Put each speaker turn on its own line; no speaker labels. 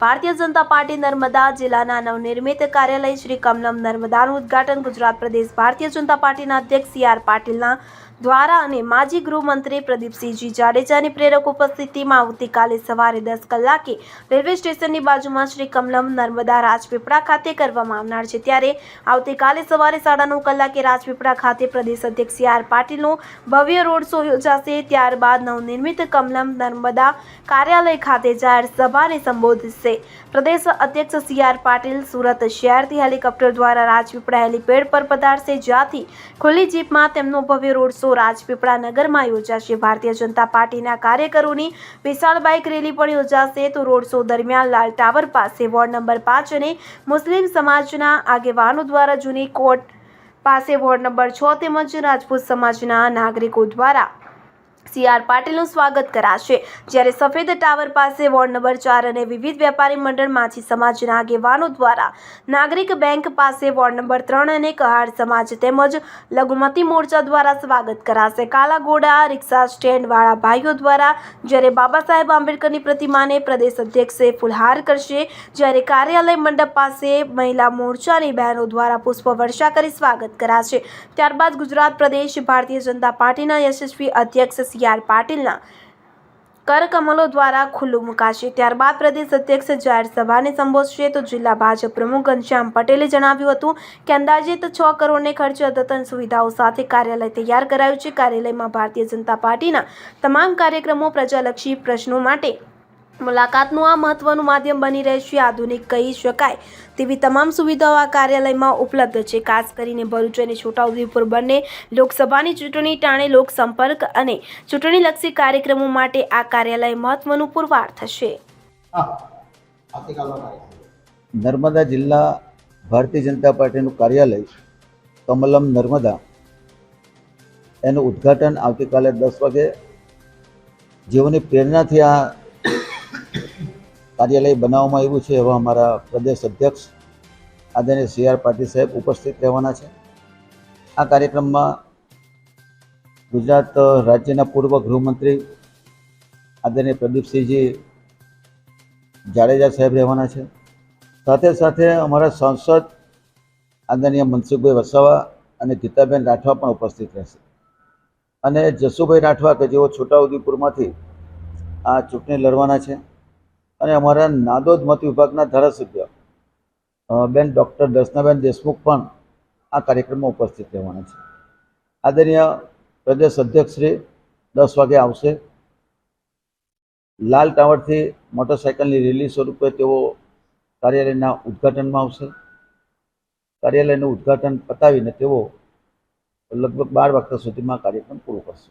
Bharatiya Janata party Narmada જિલ્લાના નવનિર્મિત કાર્યાલય શ્રી કમલમ નર્મદાનું ઉદ્ઘાટન ગુજરાત પ્રદેશ ભારતીય જનતા પાર્ટીના અધ્યક્ષ સી આર પાટીલના દ્વારા અને માજી ગૃહમંત્રી પ્રદીપસિંહજી જાડેજાની પ્રેરક ઉપસ્થિતિમાં આવતીકાલે સવારે દસ કલાકે રેલવે સ્ટેશનની બાજુમાં શ્રી કમલમ નર્મદા રાજપીપળા ખાતે કરવામાં આવનાર છે. ત્યારે આવતીકાલે સવારે સાડા નવ કલાકે રાજપીપળા ખાતે પ્રદેશ અધ્યક્ષ સી આર પાટીલનો ભવ્ય રોડ શો યોજાશે. ત્યારબાદ નવનિર્મિત કમલમ નર્મદા કાર્યાલય ખાતે જાહેર સભાને સંબોધશે. પ્રદેશ અધ્યક્ષ સી આર પાટીલ સુરત શહેરથી હેલિકોપ્ટર દ્વારા રાજપીપળા હેલિપેડ પર પધારશે. જ્યાંથી ખુલ્લી જીપમાં તેમનો ભવ્ય રોડ શો રાજપીપળા નગરમાં યોજાશે. ભારતીય જનતા પાર્ટીના કાર્યકરોની વિશાળ બાઇક રેલી પણ યોજાશે. તો રોડ શો દરમિયાન લાલ ટાવર પાસે વોર્ડ નંબર પાંચ અને મુસ્લિમ સમાજના આગેવાનો દ્વારા જૂની કોર્ટ પાસે વોર્ડ નંબર છ તેમજ રાજપૂત સમાજના નાગરિકો દ્વારા સી આર પાટીલનું સ્વાગત કરાશે. જ્યારે સફેદ ટાવર પાસે વોર્ડ નંબર ચાર અને વિવિધ વેપારી મંડળ માછી સમાજના આગેવાનો દ્વારા નાગરિક બેંક પાસે વોર્ડ નંબર ત્રણ અને કહાર સમાજ તેમજ લઘુમતી મોરચા દ્વારા સ્વાગત કરાશે. કાલાગોડા રિક્ષા સ્ટેન્ડવાળા ભાઈઓ દ્વારા જ્યારે બાબા સાહેબ આંબેડકરની પ્રતિમાને પ્રદેશ અધ્યક્ષે ફુલહાર કરશે, જ્યારે કાર્યાલય મંડપ પાસે મહિલા મોરચાની બહેનો દ્વારા પુષ્પવર્ષા કરી સ્વાગત કરાશે. ત્યારબાદ ગુજરાત પ્રદેશ ભારતીય જનતા પાર્ટીના યશસ્વી અધ્યક્ષ સી આર પાટીલના કરકમલો દ્વારા ખુલ્લું મુકાશે ત્યારબાદ પ્રદેશ અધ્યક્ષ જાહેર સભાને સંબોધશે તો જિલ્લા ભાજપ પ્રમુખ ઘનશ્યામ પટેલે જણાવ્યું હતું કે અંદાજિત છ કરોડને ખર્ચે અદ્યતન સુવિધાઓ સાથે કાર્યાલય તૈયાર કરાયું છે. કાર્યાલયમાં ભારતીય જનતા પાર્ટીના તમામ કાર્યક્રમો પ્રજાલક્ષી પ્રશ્નો માટે મુલાકાતનું આ મહત્વનું માધ્યમ બની રહેશે આધુનિક કહી શકાય તેવી તમામ સુવિધાઓ આ કાર્યાલયમાં ઉપલબ્ધ છે. ખાસ કરીને ભરૂચ અને છોટાઉદેપુર બંને લોકસભાની ચૂંટણી ટાણે લોકસંપર્ક અને ચૂંટણીલક્ષી કાર્યક્રમો માટે આ કાર્યાલય મહત્વનું પુરવાર થશે.
નર્મદા જિલ્લા ભારતીય જનતા પાર્ટીનું કાર્યાલય કમલમ નર્મદા એનું ઉદ્ઘાટન આવતીકાલે દસ વાગે જેઓની પ્રેરણાથી આ કાર્યાલય બનાવવામાં આવ્યું છે એવા અમારા પ્રદેશ અધ્યક્ષ આદરણીય સી આર પાટીલ સાહેબ ઉપસ્થિત રહેવાના છે. આ કાર્યક્રમમાં ગુજરાત રાજ્યના પૂર્વ ગૃહમંત્રી આદરણીય પ્રદીપસિંહજી જાડેજા સાહેબ રહેવાના છે. સાથે સાથે અમારા સાંસદ આદરણીય મનસુખભાઈ વસાવા અને ગીતાબેન રાઠવા પણ ઉપસ્થિત રહેશે. અને જસુભાઈ રાઠવા કે જેઓ છોટાઉદેપુરમાંથી આ ચૂંટણી લડવાના છે. અને અમારા નાદોદ મત વિભાગના ધારાસભ્ય બેન ડૉક્ટર દર્શનાબેન દેશમુખ પણ આ કાર્યક્રમમાં ઉપસ્થિત રહેવાના છે. આદરણીય પ્રદેશ અધ્યક્ષશ્રી દસ વાગે આવશે. લાલ ટાવરથી મોટરસાયકલની રેલી સ્વરૂપે તેઓ કાર્યાલયના ઉદ્ઘાટનમાં આવશે. કાર્યાલયનું ઉદ્ઘાટન પતાવીને તેઓ લગભગ બાર વાગ્યા સુધીમાં કાર્યક્રમ પૂરો કરશે.